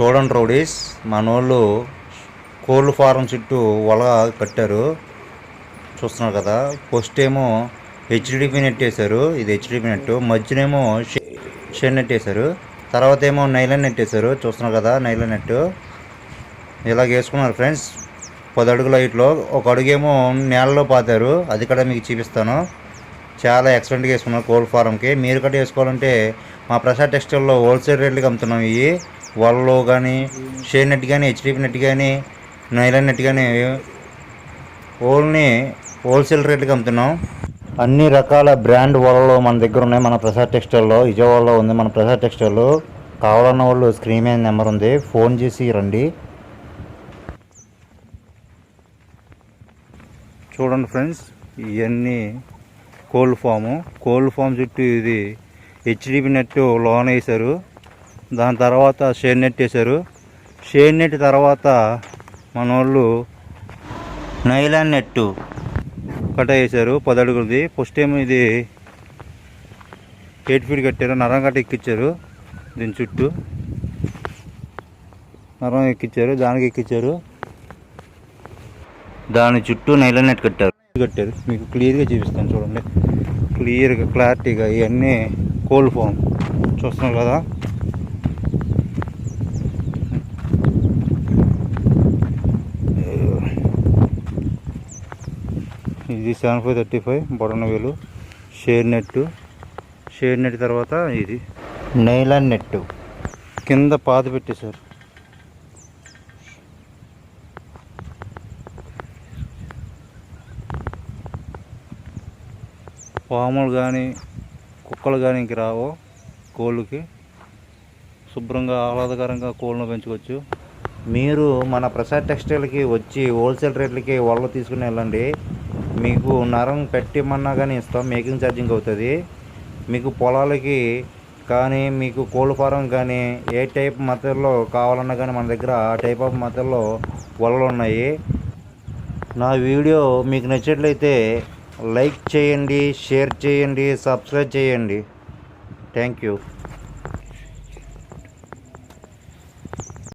చూడండి రౌడీస్ మనోళ్ళు కోళ్ళ ఫారం చుట్టూ వల కట్టారు. చూస్తున్నారు కదా ఫస్ట్ ఏమో హెచ్డిపి నెట్ వేశారు ఇది హెచ్డిపి నెట్ మధ్యనేమో షే- షెడ్ నెట్ వేశారు. తర్వాత ఏమో నైలాన్ నెట్ వేశారు. చూస్తున్నారు కదా నైలాన్ నెట్ ఇలాగ వేసుకున్నారు ఫ్రెండ్స్. పది అడుగుల హైట్లో ఒక అడుగేమో నేలలో పాతారు. అది కూడా మీకు చూపిస్తాను. చాలా ఎక్సలెంట్గా వేసుకున్నారు కోల్డ్ ఫారంకి. మీరు కూడా వేసుకోవాలంటే మా ప్రసాద్ టెక్స్టైల్లో హోల్సేల్ రేట్లకి అమ్ముతున్నాం ఇవి. వాళ్ళు కానీ షేర్ నెట్ కానీ హెచ్డిపి నెట్ కానీ నైలాన్ నెట్ కానీ ఓల్ని హోల్సేల్ రేట్కి అమ్ముతున్నాం. అన్ని రకాల బ్రాండ్ వలలు మన దగ్గర ఉన్నాయి. మన ప్రసాద్ టెక్స్టైల్లో విజయవాడలో ఉంది. మన ప్రసాద్ టెక్స్టైల్ కావాలన్న వాళ్ళు స్క్రీన్ మీద నెంబర్ ఉంది. ఫోన్ చేసి రండి. చూడండి ఫ్రెండ్స్ ఇవన్నీ కోల్డ్ ఫాము. కోల్డ్ ఫామ్ చుట్టూ ఇది హెచ్డిపి నెట్ లోన్ వేశారు. దాని తర్వాత షేర్ నెట్ వేశారు. షేర్ నెట్ తర్వాత మన వాళ్ళు నైలాన్ నెట్టు కట్ట వేశారు. పదడుగులది. ఫస్ట్ టైం ఇది ఎయిట్ ఫీట్ కట్టారు. నరం కట్ట ఎక్కించారు దీని చుట్టూ నరం ఎక్కించారు దానికి ఎక్కించారు దాని చుట్టూ నైలాన్ నెట్ కట్టారు. కట్టారు. మీకు క్లియర్గా చూపిస్తాను చూడండి. క్లియర్గా క్లారిటీగా ఇవన్నీ కోల్డ్ ఫామ్. చూస్తున్నాం కదా? ఇది సెవెన్ ఫైవ్ థర్టీ ఫైవ్ బొడన వేలు. Share net. షేర్ నెట్ తర్వాత ఇది. నైలాన్ నెట్ కింద పాత పెట్టేశారు పాములు కానీ కుక్కలు కానీ ఇంక రావు కోళ్ళకి. శుభ్రంగా ఆహ్లాదకరంగా కోళ్ళను పెంచుకోవచ్చు. మీరు మన ప్రసాద్ టెక్స్టైల్కి వచ్చి హోల్సేల్ రేట్లకి వల్ల తీసుకుని వెళ్ళండి. మీకు నరం పెట్టిమన్నా కానీ ఇస్తాం మేకింగ్ ఛార్జింగ్ అవుతుంది. మీకు పొలాలకి కానీ మీకు కోళ్ళ ఫారం కానీ ఏ టైప్ మతల్లో కావాలన్నా కానీ మన దగ్గర ఆ టైప్ ఆఫ్ మతల్లో వలలు ఉన్నాయి. నా వీడియో మీకు నచ్చినట్లయితే లైక్ చేయండి షేర్ చేయండి సబ్స్క్రైబ్ చేయండి. Thank you.